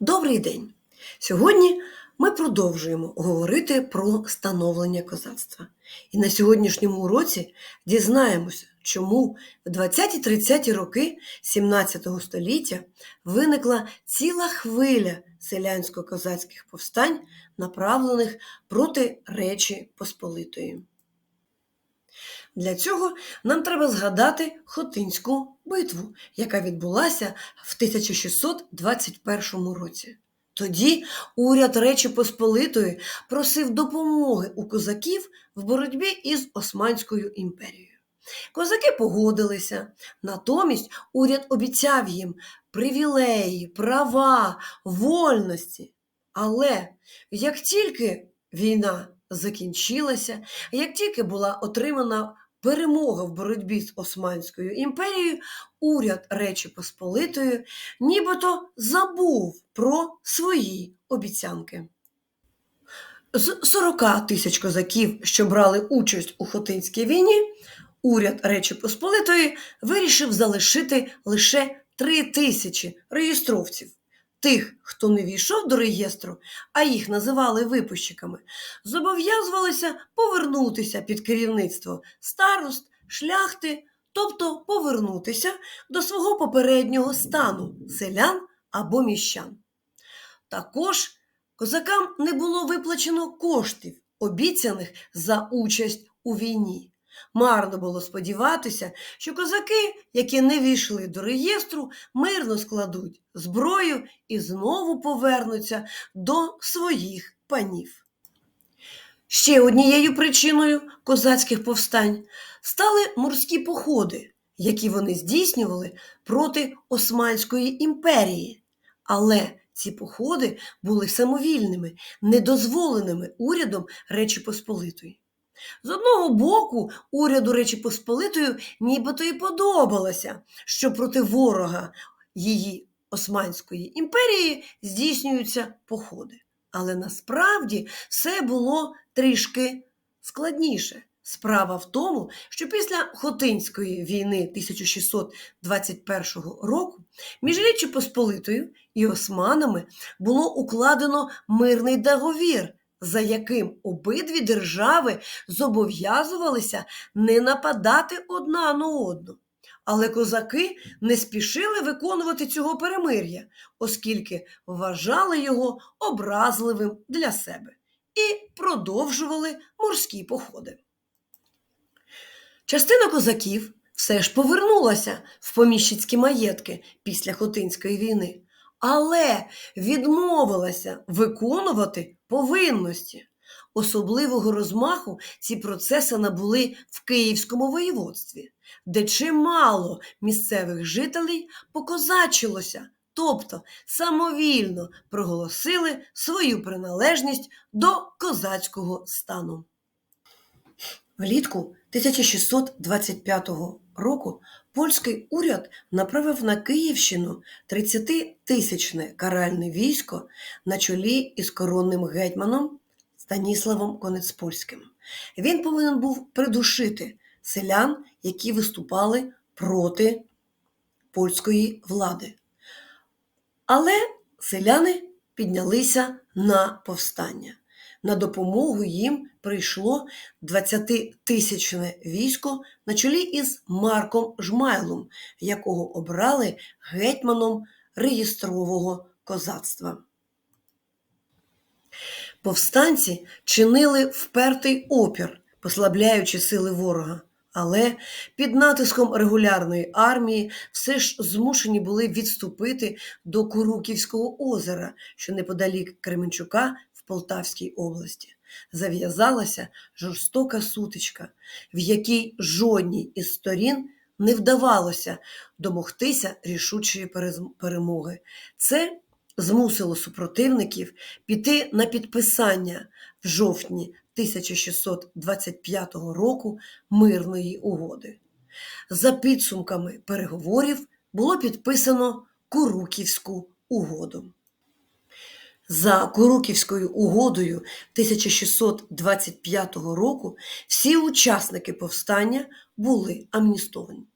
Добрий день! Сьогодні ми продовжуємо говорити про становлення козацтва. І на сьогоднішньому уроці дізнаємося, чому в 20-30 роки 17 століття виникла ціла хвиля селянсько-козацьких повстань, направлених проти Речі Посполитої. Для цього нам треба згадати Хотинську битву, яка відбулася в 1621 році. Тоді уряд Речі Посполитої просив допомоги у козаків в боротьбі із Османською імперією. Козаки погодилися, натомість уряд обіцяв їм привілеї, права, вольності. Але як тільки війна закінчилася, як тільки була отримана перемога в боротьбі з Османською імперією, уряд Речі Посполитої нібито забув про свої обіцянки. З 40 тисяч козаків, що брали участь у Хотинській війні, уряд Речі Посполитої вирішив залишити лише 3 тисячі реєстровців. Тих, хто не війшов до реєстру, а їх називали випущиками, зобов'язувалися повернутися під керівництво старост, шляхти, тобто повернутися до свого попереднього стану селян або міщан. Також козакам не було виплачено коштів, обіцяних за участь у війні. Марно було сподіватися, що козаки, які не війшли до реєстру, мирно складуть зброю і знову повернуться до своїх панів. Ще однією причиною козацьких повстань стали морські походи, які вони здійснювали проти Османської імперії. Але ці походи були самовільними, недозволеними урядом Речі Посполитої. З одного боку, уряду Речі Посполитої нібито і подобалося, що проти ворога її Османської імперії здійснюються походи. Але насправді все було трішки складніше. Справа в тому, що після Хотинської війни 1621 року між Річчю Посполитою і Османами було укладено мирний договір, за яким обидві держави зобов'язувалися не нападати одна на одну. Але козаки не спішили виконувати цього перемир'я, оскільки вважали його образливим для себе і продовжували морські походи. Частина козаків все ж повернулася в поміщицькі маєтки після Хотинської війни, але відмовилася виконувати повинності. Особливого розмаху ці процеси набули в Київському воєводстві, де чимало місцевих жителей покозачилося, тобто самовільно проголосили свою приналежність до козацького стану. Влітку 1625 року польський уряд направив на Київщину 30-тисячне каральне військо на чолі із коронним гетьманом Станіславом Конецпольським. Він повинен був придушити селян, які виступали проти польської влади. Але селяни піднялися на повстання. На допомогу їм прийшло 20-тисячне військо на чолі із Марком Жмайлом, якого обрали гетьманом реєстрового козацтва. Повстанці чинили впертий опір, послабляючи сили ворога, але під натиском регулярної армії все ж змушені були відступити до Куруківського озера, що неподалік Кременчука Полтавській області. Зав'язалася жорстока сутичка, в якій жодній із сторін не вдавалося домогтися рішучої перемоги. Це змусило супротивників піти на підписання в жовтні 1625 року мирної угоди. За підсумками переговорів було підписано Куруківську угоду. За Куруківською угодою 1625 року всі учасники повстання були амністовані.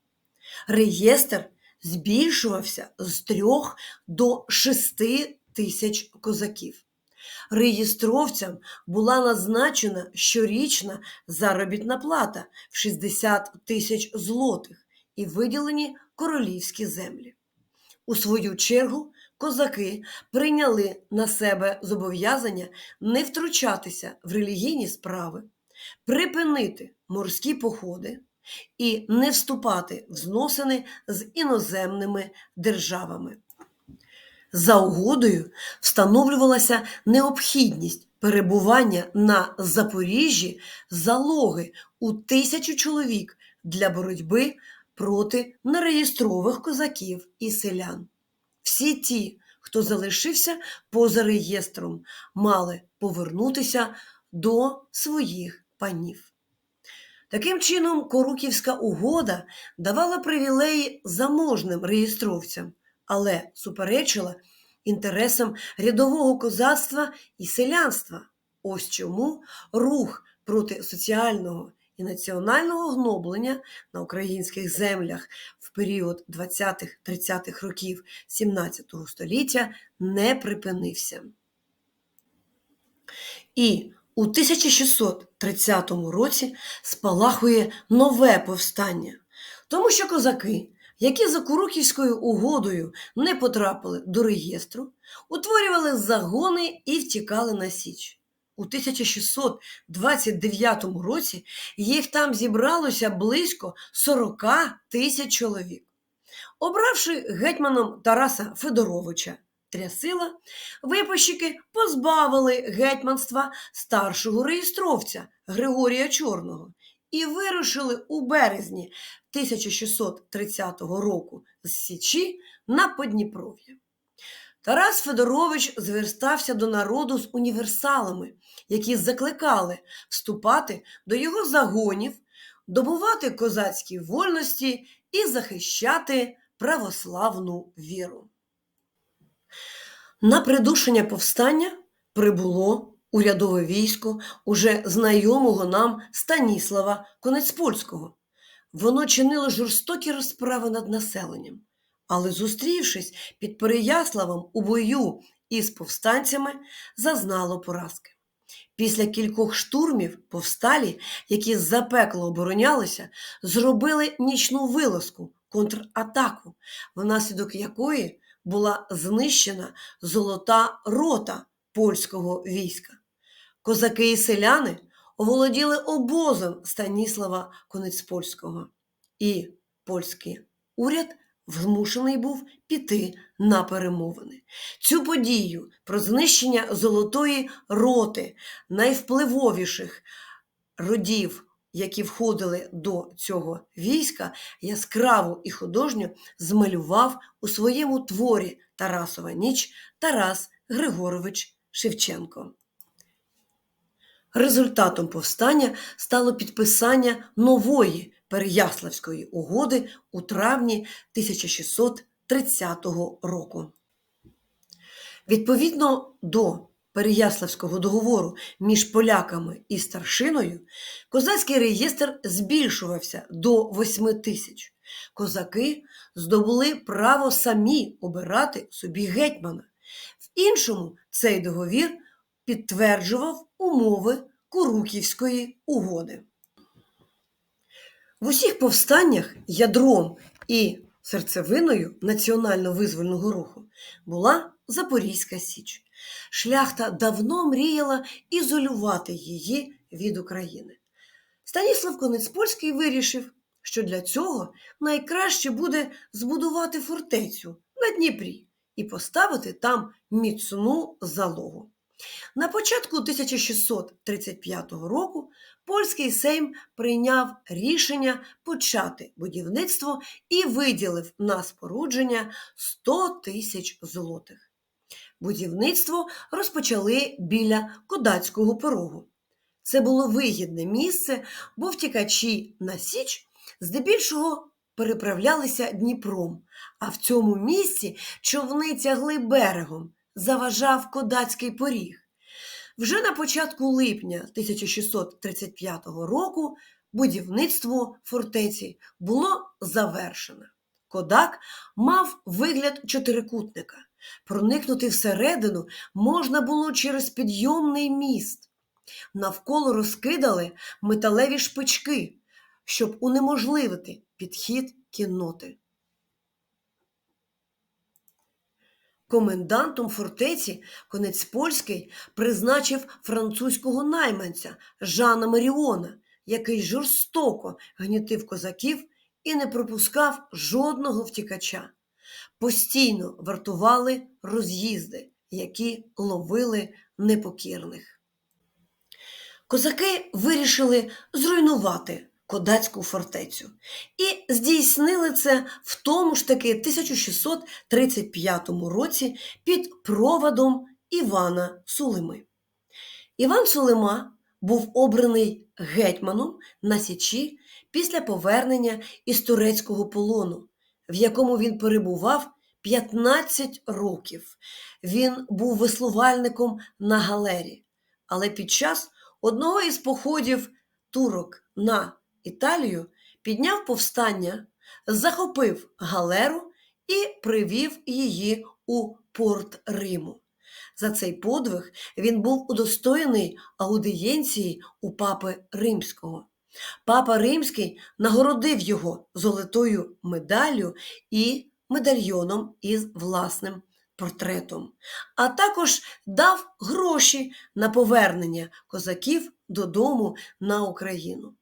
Реєстр збільшувався з трьох до шести тисяч козаків. Реєстровцям була назначена щорічна заробітна плата в 60 тисяч злотих і виділені королівські землі. У свою чергу козаки прийняли на себе зобов'язання не втручатися в релігійні справи, припинити морські походи і не вступати в зносини з іноземними державами. За угодою встановлювалася необхідність перебування на Запоріжжі залоги у тисячу чоловік для боротьби проти нереєстрових козаків і селян. Всі ті, хто залишився поза реєстром, мали повернутися до своїх панів. Таким чином, Коруківська угода давала привілеї заможним реєстровцям, але суперечила інтересам рядового козацтва і селянства. Ось чому рух проти соціального і національного гноблення на українських землях в період 20-30-х років XVII століття не припинився. І у 1630 році спалахує нове повстання, тому що козаки, які за Куруківською угодою не потрапили до реєстру, утворювали загони і втікали на Січ. У 1629 році їх там зібралося близько 40 тисяч чоловік. Обравши гетьманом Тараса Федоровича Трясила, випощики позбавили гетьманства старшого реєстровця Григорія Чорного і вирушили у березні 1630 року з Січі на Подніпров'я. Тарас Федорович зверстався до народу з універсалами, які закликали вступати до його загонів, добувати козацькі вольності і захищати православну віру. На придушення повстання прибуло урядове військо уже знайомого нам Станіслава Конецпольського. Воно чинило жорстокі розправи над населенням, але, зустрівшись під Переяславом у бою із повстанцями, зазнало поразки. Після кількох штурмів повсталі, які запекло оборонялися, зробили нічну вилазку, контратаку, внаслідок якої була знищена золота рота польського війська. Козаки і селяни оволоділи обозом Станіслава Конецпольського, і польський уряд змушений був піти на перемовини. Цю подію про знищення золотої роти найвпливовіших родів які входили до цього війська, яскраво і художньо змалював у своєму творі Тарасова ніч Тарас Григорович Шевченко. Результатом повстання стало підписання нової Переяславської угоди у травні 1630 року. Відповідно до Переяславського договору між поляками і старшиною, козацький реєстр збільшувався до 8 тисяч. Козаки здобули право самі обирати собі гетьмана. В іншому цей договір підтверджував умови Куруківської угоди. В усіх повстаннях ядром і серцевиною національно-визвольного руху була Запорізька Січ. Шляхта давно мріяла ізолювати її від України. Станіслав Конецпольський вирішив, що для цього найкраще буде збудувати фортецю на Дніпрі і поставити там міцну залогу. На початку 1635 року польський Сейм прийняв рішення почати будівництво і виділив на спорудження 100 тисяч злотих. Будівництво розпочали біля Кодацького порогу. Це було вигідне місце, бо втікачі на Січ здебільшого переправлялися Дніпром, а в цьому місці човни тягли берегом, заважав Кодацький поріг. Вже на початку липня 1635 року будівництво фортеці було завершено. Кодак мав вигляд чотирикутника. Проникнути всередину можна було через підйомний міст. Навколо розкидали металеві шпички, щоб унеможливити підхід кінноти. Комендантом фортеці конець польський призначив французького найманця Жана Маріона, який жорстоко гнітив козаків і не пропускав жодного втікача. Постійно вартували роз'їзди, які ловили непокірних. Козаки вирішили зруйнувати кодацьку фортецю і здійснили це в тому ж таки 1635 році під проводом Івана Сулими. Іван Сулима був обраний гетьманом на Січі після повернення із турецького полону, в якому він перебував 15 років. Він був веслувальником на галері, але під час одного із походів турок на Італію підняв повстання, захопив галеру і привів її у порт Риму. За цей подвиг він був удостоєний аудиєнції у папи Римського. Папа Римський нагородив його золотою медаллю і медальйоном із власним портретом, а також дав гроші на повернення козаків додому на Україну.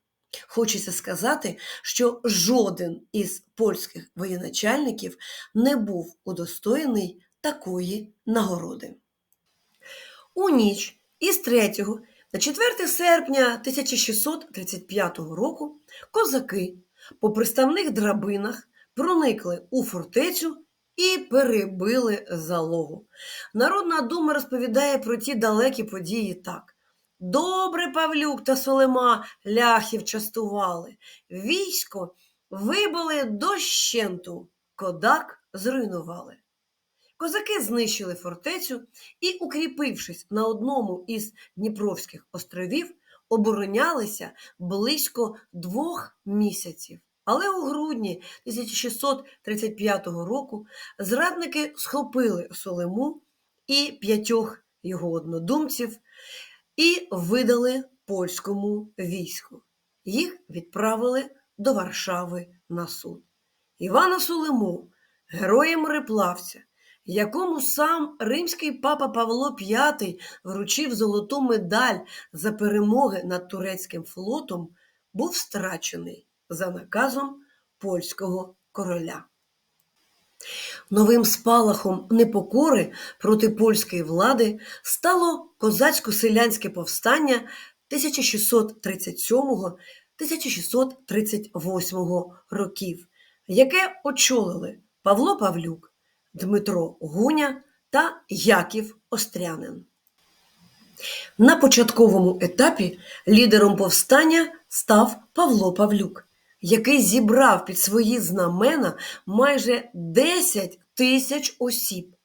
Хочеться сказати, що жоден із польських воєначальників не був удостоєний такої нагороди. У ніч із 3 на 4 серпня 1635 року козаки по приставних драбинах проникли у фортецю і перебили залогу. Народна дума розповідає про ті далекі події так. Добре Павлюк та Солима ляхів частували, військо вибили дощенту, кодак зруйнували. Козаки знищили фортецю і, укріпившись на одному із Дніпровських островів, оборонялися близько двох місяців. Але у грудні 1635 року зрадники схопили Солиму і п'ятьох його однодумців і видали польському війську. Їх відправили до Варшави на суд. Івана Сулиму, героя мореплавця, якому сам римський папа Павло V вручив золоту медаль за перемоги над турецьким флотом, був страчений за наказом польського короля. Новим спалахом непокори проти польської влади стало козацько-селянське повстання 1637-1638 років, яке очолили Павло Павлюк, Дмитро Гуня та Яків Острянин. На початковому етапі лідером повстання став Павло Павлюк який зібрав під свої знамена майже 10 тисяч осіб.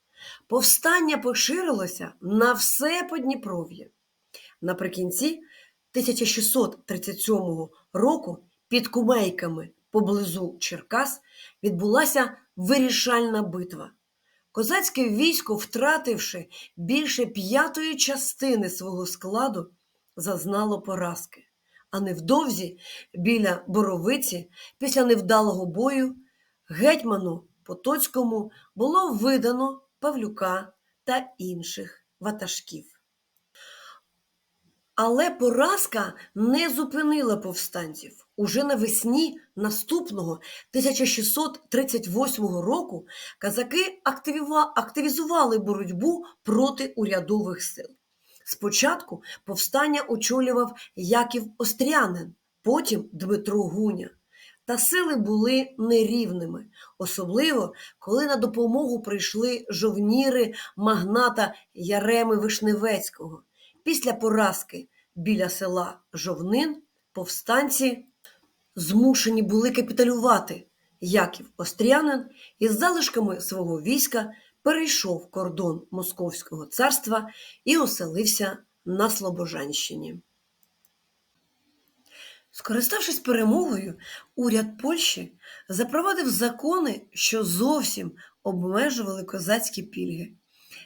Повстання поширилося на все Подніпров'я. Наприкінці 1637 року під Кумейками поблизу Черкас відбулася вирішальна битва. Козацьке військо, втративши більше п'ятої частини свого складу, зазнало поразки а невдовзі біля боровиці, після невдалого бою, гетьману Потоцькому було видано Павлюка та інших ватажків. Але поразка не зупинила повстанців. Уже навесні наступного 1638 року казаки активізували боротьбу проти урядових сил. Спочатку повстання очолював Яків Острянин, потім Дмитро Гуня. Та сили були нерівними, особливо коли на допомогу прийшли жовніри магната Яреми Вишневецького. Після поразки біля села Жовнин повстанці змушені були капіталювати. Яків Острянин із залишками свого війська перейшов кордон Московського царства і оселився на Слобожанщині. Скориставшись перемогою, уряд Польщі запровадив закони, що зовсім обмежували козацькі пільги.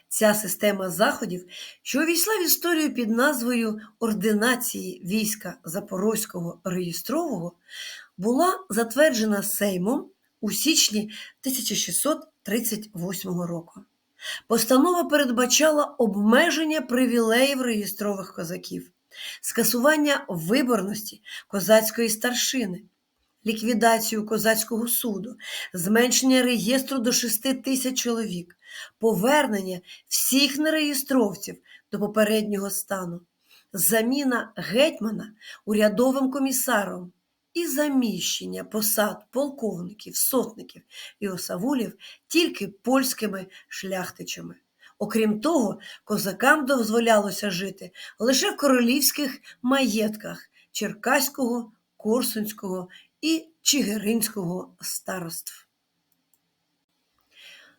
Ця система заходів, що увійшла в історію під назвою Ординації війська Запорозького реєстрового, була затверджена Сеймом у січні 1638 року. Постанова передбачала обмеження привілеїв реєстрових козаків, скасування виборності козацької старшини, ліквідацію козацького суду, зменшення реєстру до 6 тисяч чоловік, повернення всіх нереєстровців до попереднього стану, заміна гетьмана урядовим комісаром і заміщення посад полковників, сотників і осавулів тільки польськими шляхтичами. Окрім того, козакам дозволялося жити лише в королівських маєтках Черкаського, Корсунського і Чигиринського староств.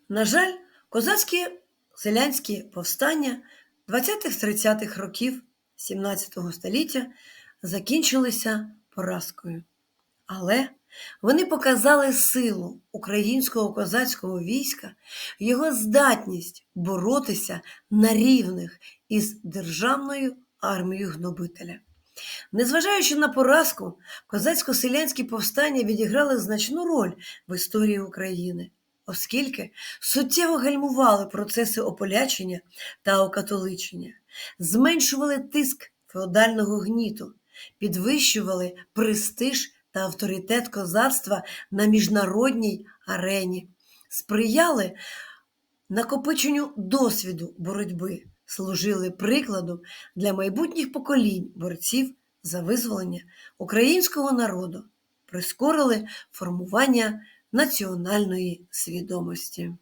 На жаль, козацькі селянські повстання 20-30-х років 17 століття закінчилися поразкою. Але вони показали силу українського козацького війська, його здатність боротися на рівних із державною армією гнобителя. Незважаючи на поразку, козацько-селянські повстання відіграли значну роль в історії України, оскільки суттєво гальмували процеси ополячення та окатоличення, зменшували тиск феодального гніту, підвищували престиж та авторитет козацтва на міжнародній арені, сприяли накопиченню досвіду боротьби, служили прикладом для майбутніх поколінь борців за визволення українського народу, прискорили формування національної свідомості.